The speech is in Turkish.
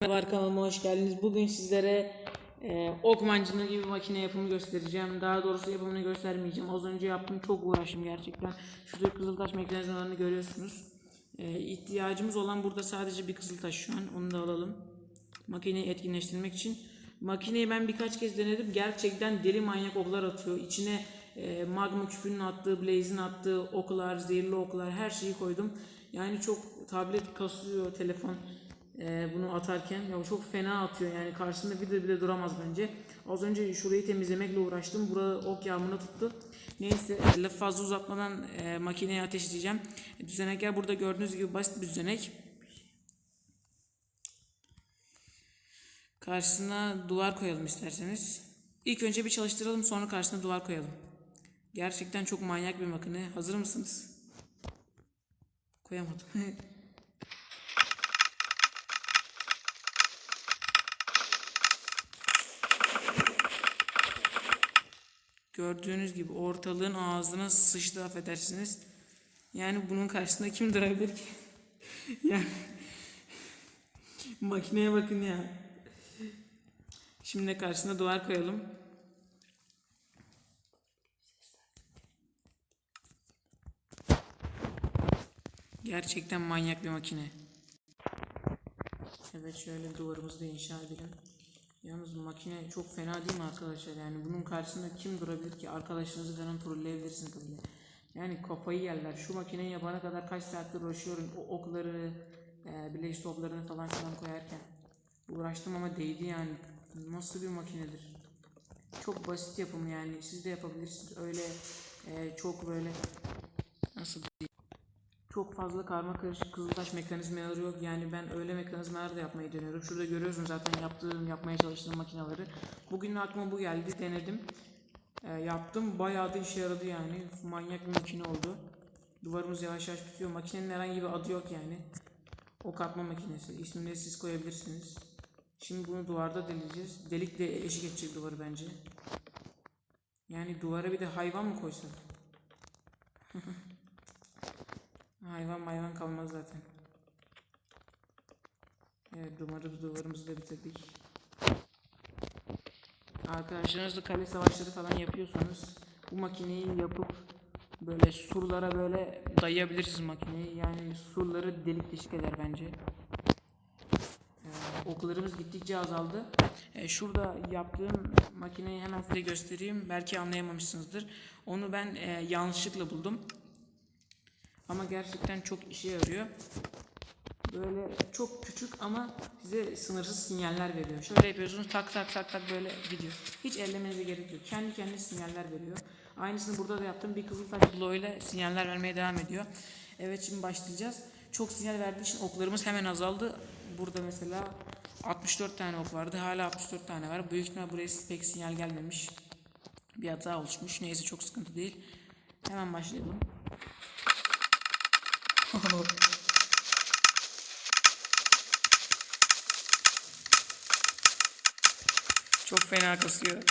Merhaba kanalıma hoş geldiniz. Bugün sizlere e, ok mancınığı gibi makine yapımı göstereceğim. Daha doğrusu yapımını göstermeyeceğim. Az önce yaptım çok uğraştım gerçekten. Şurada kızıltaş mekanizmalarını görüyorsunuz. E, ihtiyacımız olan burada sadece bir kızıltaş şu an. Onu da alalım. Makineyi etkinleştirmek için. Makineyi ben birkaç kez denedim. Gerçekten deli manyak oklar atıyor. İçine e, magma küpünün attığı, blaze'in attığı oklar, zehirli oklar her şeyi koydum. Yani çok tablet kasıyor telefon. Ee, bunu atarken ya çok fena atıyor yani karşısında bir de bile duramaz bence. Az önce şurayı temizlemekle uğraştım. Burada ok yağmuruna tuttu. Neyse lafı fazla uzatmadan e, makineye ateşleyeceğim. Düzenekler burada gördüğünüz gibi basit bir düzenek. Karşısına duvar koyalım isterseniz. İlk önce bir çalıştıralım sonra karşısına duvar koyalım. Gerçekten çok manyak bir makine. Hazır mısınız? Koyamadım. Gördüğünüz gibi ortalığın ağzına sıçtı affedersiniz. Yani bunun karşısında kim durabilir ki? yani makineye bakın ya. Şimdi de karşısına duvar koyalım. Gerçekten manyak bir makine. Evet şöyle duvarımızı da inşa edelim. Yalnız makine çok fena değil mi arkadaşlar? Yani bunun karşısında kim durabilir ki? Arkadaşınızı falan trolleyebilirsiniz böyle. Yani kafayı yerler. Şu makineyi yapana kadar kaç saattir uğraşıyorum. O okları, e, bileş toplarını falan filan koyarken. Uğraştım ama değdi yani. Nasıl bir makinedir? Çok basit yapımı yani. Siz de yapabilirsiniz. Öyle e, çok böyle nasıl diyeyim? Çok fazla karma karışık kızıltaş mekanizmaları yok. Yani ben öyle mekanizmalar da yapmayı deniyorum. Şurada görüyorsunuz zaten yaptığım, yapmaya çalıştığım makineleri. Bugün aklıma bu geldi, denedim. Ee, yaptım, bayağı da işe yaradı yani. Manyak bir makine oldu. Duvarımız yavaş yavaş bitiyor. Makinenin herhangi bir adı yok yani. Ok atma makinesi. İsmini siz koyabilirsiniz. Şimdi bunu duvarda deleceğiz. Delik de eşik edecek duvarı bence. Yani duvara bir de hayvan mı koysak? Hayvan hayvan kalmaz zaten. Evet duvarımız duvarımızı da bitirdik. Arkadaşlarınızla kale savaşları falan yapıyorsanız bu makineyi yapıp böyle surlara böyle dayayabilirsiniz makineyi. Yani surları delik deşik eder bence. Ee, oklarımız gittikçe azaldı. Ee, şurada yaptığım makineyi hemen size göstereyim. Belki anlayamamışsınızdır. Onu ben e, yanlışlıkla buldum. Ama gerçekten çok işe yarıyor. Böyle çok küçük ama size sınırsız sinyaller veriyor. Şöyle yapıyorsunuz tak tak tak tak böyle gidiyor. Hiç ellemenize gerek yok. Kendi kendine sinyaller veriyor. Aynısını burada da yaptım. Bir kızıltaş ile sinyaller vermeye devam ediyor. Evet şimdi başlayacağız. Çok sinyal verdiği için oklarımız hemen azaldı. Burada mesela 64 tane ok vardı. Hala 64 tane var. Büyük ihtimal buraya pek sinyal gelmemiş. Bir hata oluşmuş. Neyse çok sıkıntı değil. Hemen başlayalım. Çok fena kasıyor.